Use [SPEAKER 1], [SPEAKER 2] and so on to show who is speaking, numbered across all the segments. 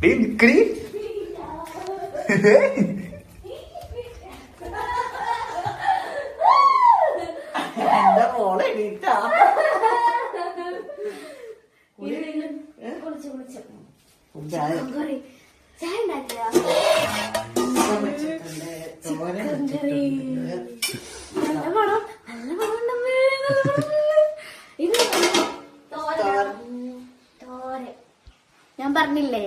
[SPEAKER 1] ഡേയ് നിക്കടി
[SPEAKER 2] എന്റെ മോളെ എണീറ്റാ.
[SPEAKER 3] കുളിച്ചു കുളിച്ചു.
[SPEAKER 2] ചായ.
[SPEAKER 3] കറി ചായ ഉണ്ടാക്കിയ
[SPEAKER 2] വെച്ചിട്ടുണ്ട് ചോര
[SPEAKER 3] കറി
[SPEAKER 2] വെച്ചിട്ടുണ്ട്
[SPEAKER 3] നല്ല മണം നല്ല മണം ഉണ്ടമ്മേ, നല്ല മണം. ഇത് തോരൻ തോരൻ ഞാൻ പറഞ്ഞില്ലേ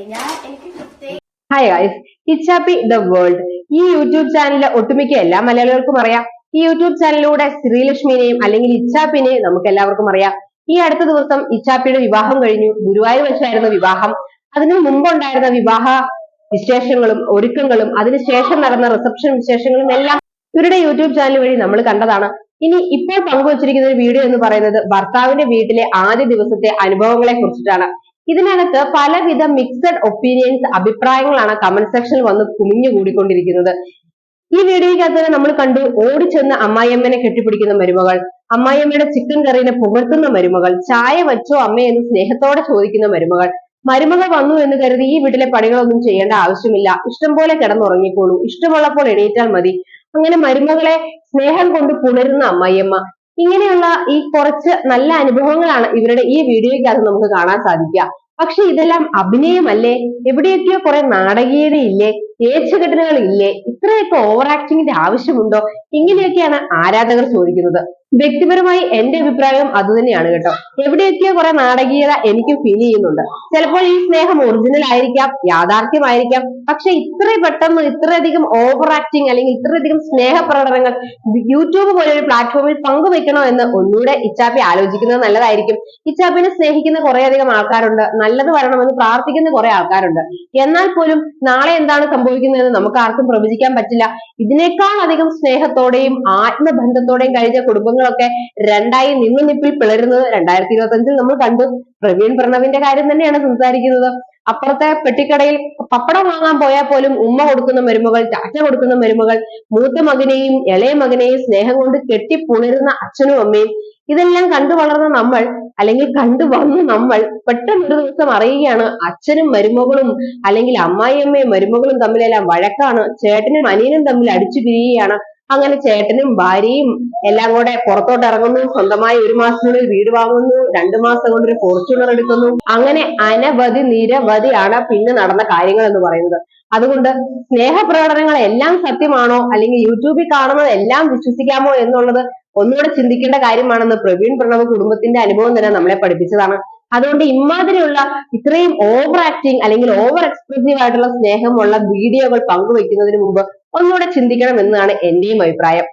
[SPEAKER 3] എനിക്ക് പ്രത്യേക
[SPEAKER 4] hi guys Ichappi the world ഈ യൂട്യൂബ് ചാനലിലെ ഒട്ടുമിക്ക എല്ലാ മലയാളികൾക്കും അറിയാം. ഈ യൂട്യൂബ് ചാനലിലൂടെ ശ്രീലക്ഷ്മിനെയും അല്ലെങ്കിൽ ഇച്ചാപ്പിനെയും നമുക്ക് എല്ലാവർക്കും അറിയാം. ഈ അടുത്ത ദിവസം ഇച്ചാപ്പിയുടെ വിവാഹം കഴിഞ്ഞു. ഗുരുവായൂർ വെച്ചായിരുന്നു വിവാഹം. അതിനു മുമ്പുണ്ടായിരുന്ന വിവാഹ വിശേഷങ്ങളും ഒരുക്കങ്ങളും അതിനുശേഷം നടന്ന റിസപ്ഷൻ വിശേഷങ്ങളും എല്ലാം ഇവരുടെ യൂട്യൂബ് ചാനൽ വഴി നമ്മൾ കണ്ടതാണ്. ഇനി ഇപ്പോൾ പങ്കുവച്ചിരിക്കുന്ന ഒരു വീഡിയോ എന്ന് പറയുന്നത് ഭർത്താവിന്റെ വീട്ടിലെ ആദ്യ ദിവസത്തെ അനുഭവങ്ങളെ കുറിച്ചിട്ടാണ്. ഇതിനകത്ത് പലവിധ മിക്സഡ് ഒപ്പീനിയൻസ് അഭിപ്രായങ്ങളാണ് കമന്റ് സെക്ഷനിൽ വന്ന് കുമിഞ്ഞു കൂടിക്കൊണ്ടിരിക്കുന്നത്. ഈ വീഡിയോയ്ക്കകത്ത് നമ്മൾ കണ്ടു ഓടിച്ചെന്ന് അമ്മായിയമ്മനെ കെട്ടിപ്പിടിക്കുന്ന മരുമകൾ അമ്മായിയമ്മയുടെ ചിക്കൻ കറീനെ പുകഴ്ത്തുന്ന മരുമകൾ ചായ വച്ചോ അമ്മേ എന്ന് സ്നേഹത്തോടെ ചോദിക്കുന്ന മരുമകൾ. മരുമകൾ വന്നു എന്ന് കരുതി ഈ വീട്ടിലെ പണികളൊന്നും ചെയ്യേണ്ട ആവശ്യമില്ല. ഇഷ്ടം പോലെ കിടന്നുറങ്ങിക്കോളൂ. ഇഷ്ടമുള്ളപ്പോൾ എണീറ്റാൽ മതി. അങ്ങനെ മരുമകളെ സ്നേഹം കൊണ്ട് പുണരുന്ന അമ്മായിയമ്മ ഇങ്ങനെയുള്ള ഈ കുറച്ച് നല്ല അനുഭവങ്ങളാണ് ഇവരുടെ ഈ വീഡിയോയ്ക്കകത്ത് നമുക്ക് കാണാൻ സാധിക്കുക. പക്ഷെ ഇതെല്ലാം അഭിനയമല്ലേ? എവിടെയൊക്കെയോ കുറെ നാടകീയതയില്ലേ? ഏച്ചുകെട്ടലുകൾ ഇല്ലേ ഇത്രയൊക്കെ ഓവർ ആക്ടിങ്ങിന്റെ ആവശ്യമുണ്ടോ? ഇങ്ങനെയൊക്കെയാണ് ആരാധകർ ചോദിക്കുന്നത്. വ്യക്തിപരമായി എന്റെ അഭിപ്രായം അതുതന്നെയാണ് കേട്ടോ. എവിടെയൊക്കെയോ കുറെ നാടകീയത എനിക്ക് ഫീൽ ചെയ്യുന്നുണ്ട്. ചിലപ്പോൾ ഈ സ്നേഹം ഒറിജിനൽ ആയിരിക്കാം യാഥാർത്ഥ്യമായിരിക്കാം. പക്ഷെ ഇത്ര പെട്ടെന്ന് ഇത്രയധികം ഓവർ ആക്ടിങ് അല്ലെങ്കിൽ ഇത്രയധികം സ്നേഹ പ്രകടനങ്ങൾ യൂട്യൂബ് പോലെ ഒരു പ്ലാറ്റ്ഫോമിൽ പങ്കുവെക്കണോ എന്ന് ഒന്നുകൂടെ ഇച്ചാപ്പി ആലോചിക്കുന്നത് നല്ലതായിരിക്കും. ഇച്ചാപ്പിനെ സ്നേഹിക്കുന്ന കുറേയധികം ആൾക്കാരുണ്ട്. നല്ലത് വരണമെന്ന് പ്രാർത്ഥിക്കുന്ന കുറെ ആൾക്കാരുണ്ട്. എന്നാൽ പോലും നാളെ എന്താണ് സംഭവിക്കുന്നതെന്ന് നമുക്ക് ആർക്കും പ്രവചിക്കാൻ പറ്റില്ല. ഇതിനേക്കാൾ അധികം സ്നേഹത്തോടെയും ആത്മബന്ധത്തോടെയും കഴിഞ്ഞ കുടുംബങ്ങളൊക്കെ രണ്ടായി നിന്നു നിപ്പിൽ പിളരുന്നത് രണ്ടായിരത്തി ഇരുപത്തി അഞ്ചിൽ നമ്മൾ കണ്ടു. പ്രവീൺ പ്രണവിന്റെ കാര്യം തന്നെയാണ് സംസാരിക്കുന്നത്. അപ്പുറത്തെ പെട്ടിക്കടയിൽ പപ്പടം വാങ്ങാൻ പോയാൽ പോലും ഉമ്മ കൊടുക്കുന്ന മരുമകൾ ചാച്ച കൊടുക്കുന്ന മരുമകൾ മൂത്ത മകനെയും ഇളയ മകനെയും സ്നേഹം കൊണ്ട് കെട്ടിപ്പുണരുന്ന അച്ഛനും അമ്മയും ഇതെല്ലാം കണ്ടു വളർന്ന നമ്മൾ അല്ലെങ്കിൽ കണ്ടു വന്ന നമ്മൾ പെട്ടെന്ന് ഒരു ദിവസം അറിയുകയാണ് അച്ഛനും മരുമകളും അല്ലെങ്കിൽ അമ്മായിയമ്മയും മരുമകളും തമ്മിലെല്ലാം വഴക്കാണ്. ചേട്ടനും അനിയനും തമ്മിൽ അടിച്ചു പിരിയുകയാണ്. അങ്ങനെ ചേട്ടനും ഭാര്യയും എല്ലാം കൂടെ പുറത്തോട്ട് ഇറങ്ങുന്നു. സ്വന്തമായി ഒരു മാസത്തിനുള്ളിൽ വീട് വാങ്ങുന്നു. രണ്ടു മാസം കൊണ്ട് ഒരു ഫോർച്യൂണർ എടുക്കുന്നു. അങ്ങനെ അനവധി നിരവധിയാണ് പിന്നെ നടന്ന കാര്യങ്ങൾ എന്ന് പറയുന്നത്. അതുകൊണ്ട് സ്നേഹപ്രകടനങ്ങൾ എല്ലാം സത്യമാണോ? അല്ലെങ്കിൽ യൂട്യൂബിൽ കാണുന്നത് എല്ലാം വിശ്വസിക്കാമോ എന്നുള്ളത് ഒന്നുകൂടെ ചിന്തിക്കേണ്ട കാര്യമാണെന്ന് പ്രവീൺ പ്രണവ് കുടുംബത്തിന്റെ അനുഭവം തന്നെ നമ്മളെ പഠിപ്പിച്ചതാണ്. അതുകൊണ്ട് ഇമാതിരിയുള്ള ഇത്രയും ഓവർ ആക്ടിങ് അല്ലെങ്കിൽ ഓവർ എക്സ്പ്രസീവ് ആയിട്ടുള്ള സ്നേഹമുള്ള വീഡിയോകൾ പങ്കുവെക്കുന്നതിന് മുമ്പ് ഒന്നുകൂടെ ചിന്തിക്കണം എന്നാണ് എന്റെയും അഭിപ്രായം.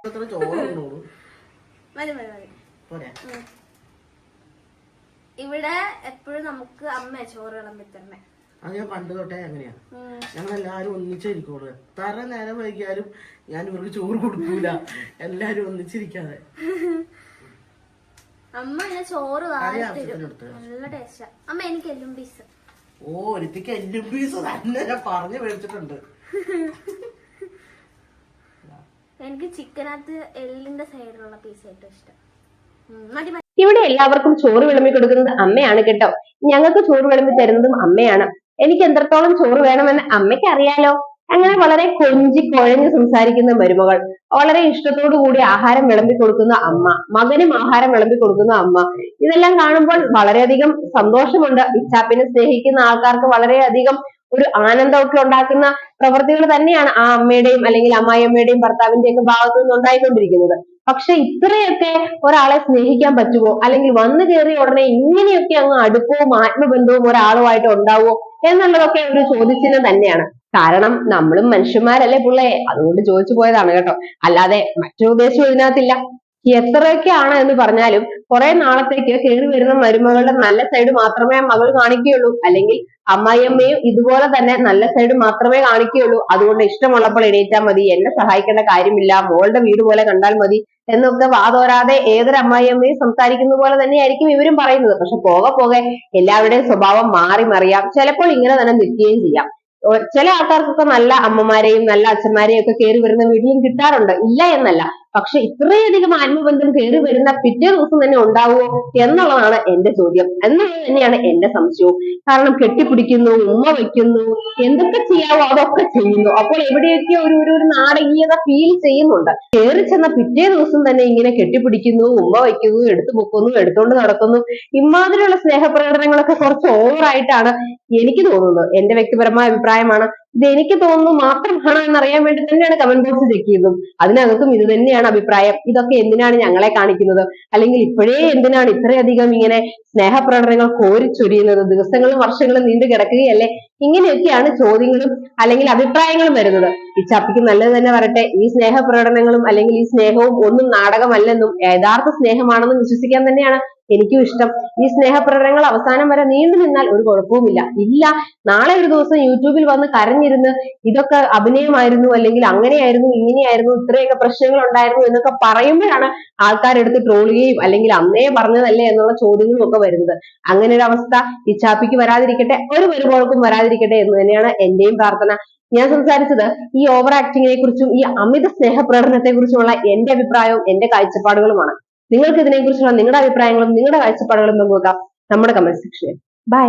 [SPEAKER 3] ഇവിടെ എപ്പോഴും നമുക്ക് അമ്മ ചോറ് വിളമ്പി തരണേ
[SPEAKER 2] അത് ഞാൻ പണ്ട് തൊട്ടേ അങ്ങനെയാ.
[SPEAKER 3] ഞങ്ങളെല്ലാരും
[SPEAKER 2] ഞങ്ങൾ എല്ലാരും ഒന്നിച്ചിരിക്കുള്ളൂ എത്ര നേരം വൈകിയാലും ഞാൻ ഇവർക്ക് ചോറ് കൊടുക്കൂല. എല്ലാരും ഒന്നിച്ചിരിക്കാതെ.
[SPEAKER 3] അമ്മ ഇങ്ങനെ ചോറ് നല്ല ടേസ്റ്റാ. അമ്മ എനിക്ക് എല്ലും പീസ്.
[SPEAKER 2] ഓ ഒരുത്തിക്ക് എല്ലും പീസ് തന്നെ ഞാൻ പറഞ്ഞു മേടിച്ചിട്ടുണ്ട്.
[SPEAKER 3] എനിക്ക് ചിക്കനകത്ത് എല്ലിന്റെ സൈഡിലുള്ള പീസ് ഏറ്റവും ഇഷ്ടം.
[SPEAKER 4] ഇവിടെ എല്ലാവർക്കും ചോറ് വിളമ്പി കൊടുക്കുന്നത് അമ്മയാണ് കേട്ടോ. ഞങ്ങൾക്ക് ചോറ് വിളമ്പി തരുന്നതും അമ്മയാണ്. എനിക്ക് എത്രത്തോളം ചോറ് വേണമെന്ന് അമ്മയ്ക്ക് അറിയാലോ? അങ്ങനെ വളരെ കൊഞ്ചി കുഴഞ്ഞു സംസാരിക്കുന്ന മരുമകൾ. വളരെ ഇഷ്ടത്തോടു കൂടി ആഹാരം വിളമ്പി കൊടുക്കുന്ന അമ്മ മകനും ആഹാരം വിളമ്പി കൊടുക്കുന്ന അമ്മ. ഇതെല്ലാം കാണുമ്പോൾ വളരെയധികം സന്തോഷമുണ്ട്. ഇച്ചാപ്പിനെ സ്നേഹിക്കുന്ന ആൾക്കാർക്ക് വളരെയധികം ഒരു ആനന്ദമൊക്കെ ഉണ്ടാക്കുന്ന പ്രവൃത്തികൾ തന്നെയാണ് ആ അമ്മയുടെയും അല്ലെങ്കിൽ അമ്മായിയമ്മയുടെയും ഭർത്താവിന്റെയും ഒക്കെ ഭാഗത്തു നിന്ന് ഉണ്ടായിക്കൊണ്ടിരിക്കുന്നത് പക്ഷെ ഇത്രയൊക്കെ ഒരാളെ സ്നേഹിക്കാൻ പറ്റുമോ? അല്ലെങ്കിൽ വന്നു കയറിയ ഉടനെ ഇങ്ങനെയൊക്കെ അങ്ങ് അടുപ്പവും ആത്മബന്ധവും ഒരാളുമായിട്ട് ഉണ്ടാവുമോ? എന്നുള്ളതൊക്കെ ഒരു ചോദ്യചിഹ്നം തന്നെയാണ്. കാരണം നമ്മളും മനുഷ്യന്മാരല്ലേ പിള്ളേ? അതുകൊണ്ട് ചോദിച്ചു പോയതാണ് കേട്ടോ. അല്ലാതെ മറ്റൊരു ഉദ്ദേശവും ഇതിനകത്തില്ല. എത്രയൊക്കെയാണ് എന്ന് പറഞ്ഞാലും കുറെ നാളത്തേക്ക് കയറി വരുന്ന മരുമകളുടെ നല്ല സൈഡ് മാത്രമേ മകൾ കാണിക്കുകയുള്ളൂ. അല്ലെങ്കിൽ അമ്മായിയമ്മയും ഇതുപോലെ തന്നെ നല്ല സൈഡ് മാത്രമേ കാണിക്കുകയുള്ളൂ. അതുകൊണ്ട് ഇഷ്ടമുള്ളപ്പോൾ എണീറ്റാൽ മതി. എന്നെ സഹായിക്കേണ്ട കാര്യമില്ല. മോളുടെ വീട് പോലെ കണ്ടാൽ മതി എന്നൊക്കെ വാതോരാതെ ഏതൊരു അമ്മായിയമ്മയും സംസാരിക്കുന്ന പോലെ തന്നെയായിരിക്കും ഇവരും പറയുന്നത്. പക്ഷെ പോകെ പോകെ എല്ലാവരുടെയും സ്വഭാവം മാറി മറിയാം. ചിലപ്പോൾ ഇങ്ങനെ തന്നെ നിൽക്കുകയും ചെയ്യാം. ചില ആൾക്കാർക്കൊക്കെ നല്ല അമ്മമാരെയും നല്ല അച്ഛന്മാരെയും ഒക്കെ കയറി വരുന്ന വീട്ടിലും കിട്ടാറുണ്ട്. ഇല്ല എന്നല്ല. പക്ഷെ ഇത്രയധികം ആത്മബന്ധം കയറി വരുന്ന പിറ്റേ ദിവസം തന്നെ ഉണ്ടാവുമോ എന്നുള്ളതാണ് എന്റെ ചോദ്യം. എന്നുള്ളത് തന്നെയാണ് എന്റെ സംശയവും. കാരണം കെട്ടിപ്പിടിക്കുന്നു ഉമ്മ വെക്കുന്നു എന്തൊക്കെ ചെയ്യാവോ അതൊക്കെ ചെയ്യുന്നു. അപ്പോൾ എവിടെയൊക്കെ ഒരു ഒരു നാടകീയത ഫീൽ ചെയ്യുന്നുണ്ട്. കയറി ചെന്ന പിറ്റേ ദിവസം തന്നെ ഇങ്ങനെ കെട്ടിപ്പിടിക്കുന്നു ഉമ്മ വയ്ക്കുന്നു എടുത്തു പൊക്കുന്നു എടുത്തുകൊണ്ട് നടക്കുന്നു. ഇമാതിരിയുള്ള സ്നേഹപ്രകടനങ്ങളൊക്കെ കുറച്ച് ഓവറായിട്ടാണ് എനിക്ക് തോന്നുന്നത്. എന്റെ വ്യക്തിപരമായ അഭിപ്രായമാണ്. ഇത് എനിക്ക് തോന്നുന്നു മാത്രമാണോ എന്നറിയാൻ വേണ്ടി തന്നെയാണ് കമന്റ് ബോക്സ് ചെക്ക് ചെയ്തതും. അതിനകത്തും ഇത് തന്നെയാണ് അഭിപ്രായം. ഇതൊക്കെ എന്തിനാണ് ഞങ്ങളെ കാണിക്കുന്നത്? അല്ലെങ്കിൽ ഇപ്പോഴേ എന്തിനാണ് ഇത്രയധികം ഇങ്ങനെ സ്നേഹപ്രകടനങ്ങൾ കോരിച്ചൊരിയുന്നത്? ദിവസങ്ങളും വർഷങ്ങളും നീണ്ടു കിടക്കുകയല്ലേ ഇങ്ങനെയൊക്കെയാണ് ചോദ്യങ്ങളും അല്ലെങ്കിൽ അഭിപ്രായങ്ങളും വരുന്നത്. ഈ ചപ്പിക്ക് നല്ലത് തന്നെ വരട്ടെ. ഈ സ്നേഹ പ്രകടനങ്ങളും അല്ലെങ്കിൽ ഈ സ്നേഹവും ഒന്നും നാടകമല്ലെന്നും യഥാർത്ഥ സ്നേഹമാണെന്നും വിശ്വസിക്കാൻ തന്നെയാണ് എനിക്കും ഇഷ്ടം. ഈ സ്നേഹപ്രകടനങ്ങൾ അവസാനം വരെ നീണ്ടു നിന്നാൽ ഒരു കുഴപ്പവുമില്ല. ഇല്ല നാളെ ഒരു ദിവസം യൂട്യൂബിൽ വന്ന് കരഞ്ഞിരുന്ന് ഇതൊക്കെ അഭിനയമായിരുന്നു അല്ലെങ്കിൽ അങ്ങനെയായിരുന്നു ഇങ്ങനെയായിരുന്നു ഇത്രയൊക്കെ പ്രശ്നങ്ങൾ ഉണ്ടായിരുന്നു എന്നൊക്കെ പറയുമ്പോഴാണ് ആൾക്കാരെടുത്ത് ട്രോളുകയും അല്ലെങ്കിൽ അന്നേ പറഞ്ഞതല്ലേ എന്നുള്ള ചോദ്യങ്ങളും ഒക്കെ വരുന്നത്. അങ്ങനെ ഒരു അവസ്ഥ ഈ ചാപ്പിക്ക് വരാതിരിക്കട്ടെ. ഒരു വരുമ്പോഴേക്കും വരാതിരിക്കട്ടെ. എന്ന് തന്നെയാണ് എന്റെയും പ്രാർത്ഥന. ഞാൻ സംസാരിച്ചത് ഈ ഓവർ ആക്ടിങ്ങിനെ കുറിച്ചും ഈ അമിത സ്നേഹപ്രകടനത്തെ കുറിച്ചുമുള്ള എന്റെ അഭിപ്രായവും എന്റെ കാഴ്ചപ്പാടുകളുമാണ്. നിങ്ങൾക്ക് ഇതിനെക്കുറിച്ചുള്ള നിങ്ങളുടെ അഭിപ്രായങ്ങളും നിങ്ങളുടെ കാഴ്ചപ്പാടുകളും പങ്കുവെക്കാം നമ്മുടെ കമന്റ് സെക്ഷനിൽ ബൈ